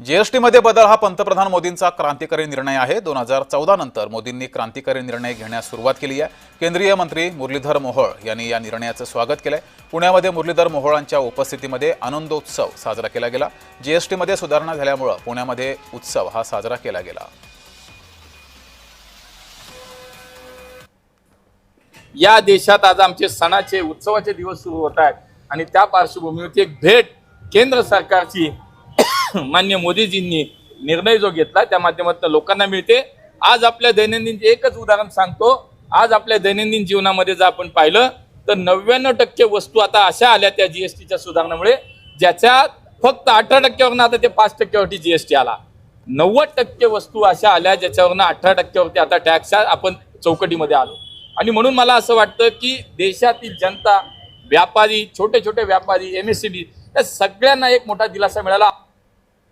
जीएसटीमध्ये बदल हा पंतप्रधान मोदींचा क्रांतिकारी निर्णय आहे. दोन हजार चौदा नंतर मोदींनी क्रांतिकारी निर्णय घेण्यास सुरुवात केली आहे. केंद्रीय मंत्री मुरलीधर मोहोळ यांनी या निर्णयाचं स्वागत केलंय. पुण्यामध्ये मुरलीधर मोहोळांच्या उपस्थितीमध्ये आनंदोत्सव साजरा केला गेला. जीएसटीमध्ये सुधारणा झाल्यामुळं पुण्यामध्ये उत्सव हा साजरा केला गेला. या देशात आज आमचे सणाचे उत्सवाचे दिवस सुरू होत आहेत. आणि त्या पार्श्वभूमीवरती एक भेट केंद्र सरकारची मान्य मोदीजींनी निर्णय जो घेतला त्या माध्यमातून लोकांना मिळते. आज आपल्या दैनंदिन एकच उदाहरण सांगतो. आज आपल्या दैनंदिन जीवनामध्ये जर आपण पाहिलं तर नव्याण्णव टक्के वस्तू आता अशा आल्या त्या जीएसटीच्या सुधारणामुळे ज्याच्यात फक्त अठरा टक्क्यावरनं आता ते पाच टक्क्यावरती जीएसटी आला. नव्वद टक्के वस्तू अशा आल्या ज्याच्यावरनं अठरा टक्क्यावरती आता टॅक्स आपण चौकटीमध्ये आलो. आणि म्हणून मला असं वाटतं की देशातील जनता व्यापारी छोटे छोटे व्यापारी एम एस सी बी या सगळ्यांना एक मोठा दिलासा मिळाला.